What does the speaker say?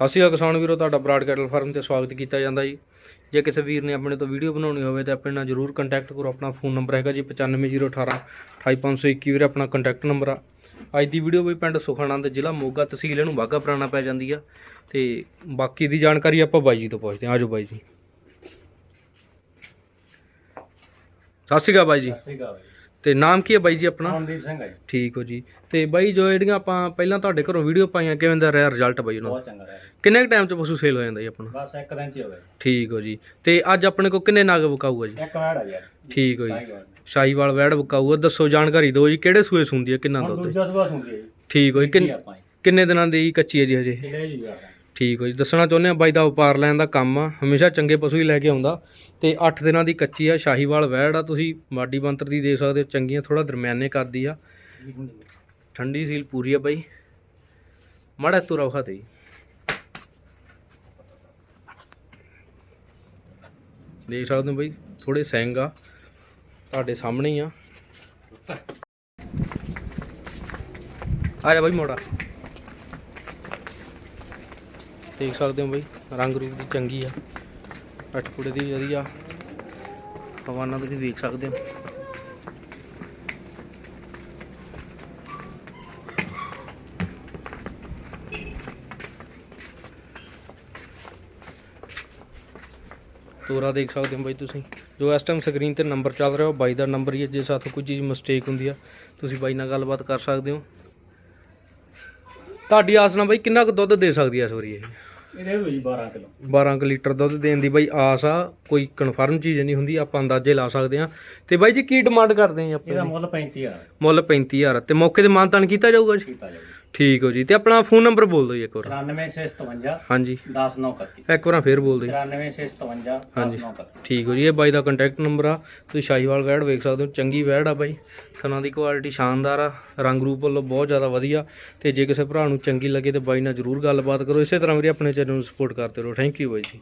ਸਤਿ ਸ਼੍ਰੀ ਅਕਾਲ ਕਿਸਾਨ ਵੀਰੋ, ਤੁਹਾਡਾ ਬਰਾਡ ਕੈਟਲ ਫਾਰਮ ਤੇ ਸਵਾਗਤ ਕੀਤਾ ਜਾਂਦਾ ਜੀ। ਜੇ ਕਿਸੇ ਵੀਰ ਨੇ ਆਪਣੇ ਤੋਂ ਵੀਡੀਓ ਬਣਾਉਣੀ ਹੋਵੇ ਤਾਂ ਆਪਣੇ ਨਾਲ ਜਰੂਰ ਕੰਟੈਕਟ ਕਰੋ, ਆਪਣਾ ਫੋਨ ਨੰਬਰ ਹੈਗਾ ਜੀ 95018 28521 ਵੀਰੇ, ਆਪਣਾ ਕੰਟੈਕਟ ਨੰਬਰ ਆ। ਅੱਜ ਦੀ ਵੀਡੀਓ ਵੀ ਪਿੰਡ ਸੁਖਾਨੰਦ ਜ਼ਿਲ੍ਹਾ ਮੋਗਾ ਤਹਿਸੀਲ ਇਹਨੂੰ ਬਾਗਾ ਪੁਰਾਣਾ ਪੈ ਜਾਂਦੀ ਆ। ਤੇ ਬਾਕੀ ਦੀ ਜਾਣਕਾਰੀ ਆਪਾਂ ਬਾਈ ਜੀ ਤੋਂ ਪੁੱਛਦੇ ਹਾਂ। ਆਜੋ ਬਾਈ ਜੀ। ਸਤਿ ਸ਼੍ਰੀ ਅਕਾਲ ਬਾਈ ਜੀ। ਸਤਿ ਸ਼੍ਰੀ ਅਕਾਲ ਤੇ ਨਾਮ ਕੀ ਹੈ ਬਾਈ ਜੀ ਆਪਣਾ? ਮਨਦੀਪ ਸਿੰਘ ਹੈ ਜੀ। ਠੀਕ ਹੋ ਜੀ। ਤੇ ਬਾਈ ਜੋ ਜਿਹੜੀਆਂ ਆਪਾਂ ਪਹਿਲਾਂ ਤੁਹਾਡੇ ਘਰੋਂ ਵੀਡੀਓ ਪਾਈਆਂ ਕਿਵੇਂ ਦਾ ਰਿਹਾ ਰਿਜ਼ਲਟ ਬਾਈ ਉਹਨਾਂ ਦਾ? ਬਹੁਤ ਚੰਗਾ ਰਿਹਾ ਜੀ। ਕਿੰਨੇ ਟਾਈਮ ਚ ਪਸ਼ੂ ਸੇਲ ਹੋ ਜਾਂਦਾ ਜੀ ਆਪਣਾ? ਬਸ ਇੱਕ ਦਿਨ ਚ ਹੀ ਹੋ ਗਿਆ ਠੀਕ ਹੋ ਜੀ। ਤੇ ਅੱਜ ਆਪਣੇ ਕੋਲ ਕਿੰਨੇ ਨਗ ਵਿਕਾਊਗਾ ਜੀ? ਇੱਕ ਵੈੜ ਆ ਯਾਰ ਠੀਕ ਹੋ ਜੀ। ਸ਼ਾਹੀਵਾਲ ਵੈੜ ਵਿਕਾਊਗਾ। ਦੱਸੋ ਜਾਣਕਾਰੀ ਦਿਓ ਜੀ ਕਿਹੜੇ ਸੂਏ ਸੁੰਦੀ ਹੈ ਕਿੰਨਾ ਹੁਣ ਦੁੱਧ ਹੈ? ਦੂਜਾ ਸੁਭਾ ਸੁਣਦੀ ਠੀਕ ਹੋ ਜੀ। ਕਿੰਨ- ਆਪਾਂ ਜੀ? ਕਿੰਨੇ ਦਿਨਾਂ ਦੀ ਕੱਚੀ ਹੈ ਜੀ ਹਜੇ? ਕਿਲੇ ਜੀ ਯਾਰ ਠੀਕ ਹੋ ਜੀ। ਦੱਸਣਾ ਚਾਹੁੰਦੇ ਆ ਬਾਈ ਦਾ ਵਪਾਰ ਲੈਣ ਦਾ ਕੰਮ ਆ। ਹਮੇਸ਼ਾ ਚੰਗੇ ਪਸ਼ੂ ਹੀ ਲੈ ਕੇ ਆਉਂਦਾ। ਤੇ 8 ਦਿਨਾਂ ਦੀ ਕੱਚੀ ਆ, ਸ਼ਾਹੀਵਾਲ ਵੈੜ ਆ। ਤੁਸੀਂ ਮਾਡੀ ਬੰਤਰ ਦੀ ਦੇਖ ਸਕਦੇ ਹੋ, ਚੰਗੀਆਂ ਥੋੜਾ ਦਰਮਿਆਨੇ ਕਰਦੀ ਆ। ਠੰਡੀ ਸੀਲ ਪੂਰੀ ਆ ਬਾਈ। ਮਾੜਾ ਤੁਰਾ ਵਿਖਾ ਤੇ ਜੀ। ਦੇਖ ਸਕਦੇ ਹੋ ਬਾਈ ਥੋੜੇ ਸੈਂਗ ਆ। ਤੁਹਾਡੇ ਸਾਹਮਣੇ ਹੀ ਆ। ਆ ਜਾ ਬਾਈ ਮੋੜਾ ਦੇਖ ਸਕਦੇ ਹੋ ਬਾਈ, ਰੰਗ ਰੂਪ ਦੀ ਚੰਗੀ ਆ। ਅੱਠ ਕੁੜੇ ਦੀ ਵਧੀਆ। ਹਵਾਨਾ ਤੁਸੀਂ ਦੇਖ ਸਕਦੇ ਹੋ। ਤੋਰਾ ਦੇਖ ਸਕਦੇ ਹੋ ਬਾਈ ਤੁਸੀਂ। ਜੋ ਇਸ ਟਾਈਮ ਸਕਰੀਨ ਤੇ ਨੰਬਰ ਚੱਲ ਰਿਹਾ ਉਹ ਬਾਈ ਦਾ ਨੰਬਰ ਹੀ ਹੈ ਜੇ ਸਾਥੋਂ ਕੋਈ ਚੀਜ਼ ਮਿਸਟੇਕ ਹੁੰਦੀ ਆ, ਤੁਸੀਂ ਬਾਈ ਨਾਲ ਗੱਲਬਾਤ ਕਰ ਸਕਦੇ ਹੋ। ਤੁਹਾਡੀ ਆਸ ਨਾਲ ਬਾਈ ਕਿੰਨਾ ਕੁ ਦੁੱਧ ਦੇ ਸਕਦੀ ਆ ਇਸ ਵਾਰੀ ਇਹ? ਇਹਦੇ ਹੋਈ 12 ਕਿਲੋ। 12 ਕੁ ਲੀਟਰ ਦੁੱਧ ਦੇਣ ਦੀ ਬਾਈ ਆਸ ਆ ਕੋਈ ਕਨਫਰਮ ਚੀਜ਼ ਨਹੀਂ ਹੁੰਦੀ ਆਪਾਂ ਅੰਦਾਜ਼ੇ ਲਾ ਸਕਦੇ ਆ ਤੇ ਬਾਈ ਜੀ ਕੀ ਡਿਮਾਂਡ ਕਰਦੇ ਆ ਇਹਦਾ ਆਪਾਂ ਮੁੱਲ 35000 ਮੁੱਲ 35000 ਤੇ ਮੌਕੇ ਤੇ ਮਾਨਤਾਨ ਕੀਤਾ ਜਾਊਗਾ ਜੀ? ਕੀਤਾ ਜਾਊਗਾ। ਠੀਕ ਹੋ ਜੀ ਤੇ ਆਪਣਾ ਫੋਨ ਨੰਬਰ ਬੋਲ ਦਿਓ ਜੀ ਇੱਕ ਵਾਰ। 94657 ਹਾਂਜੀ। 10931 ਇੱਕ ਵਾਰ ਫੇਰ ਬੋਲ ਦਿਓ 94657 ਹਾਂਜੀ। 10931 ਠੀਕ ਹੋ ਜੀ ਇਹ ਬਾਈ ਦਾ ਕੰਟੈਕਟ ਨੰਬਰ ਆ। ਤੁਸੀਂ ਸ਼ਾਹੀਵਾਲ ਵੈੜ ਵੇਖ ਸਕਦੇ ਹੋ ਚੰਗੀ ਵੈੜ ਆ ਬਾਈ। ਥਣਾ ਦੀ ਕੁਆਲਿਟੀ ਸ਼ਾਨਦਾਰ ਆ ਰੰਗ ਰੂਪ ਵੱਲੋਂ ਬਹੁਤ ਜ਼ਿਆਦਾ ਵਧੀਆ। ਤੇ ਜੇ ਕਿਸੇ ਭਰਾ ਨੂੰ ਚੰਗੀ ਲੱਗੇ ਤੇ ਬਾਈ ਨਾਲ ਜਰੂਰ ਗੱਲਬਾਤ ਕਰੋ। ਇਸੇ ਤਰ੍ਹਾਂ ਵੀਰੇ ਆਪਣੇ ਚੈਨਲ ਨੂੰ ਸਪੋਰਟ ਕਰਦੇ ਰਹੋ। ਥੈਂਕ ਯੂ ਬਾਈ ਜੀ।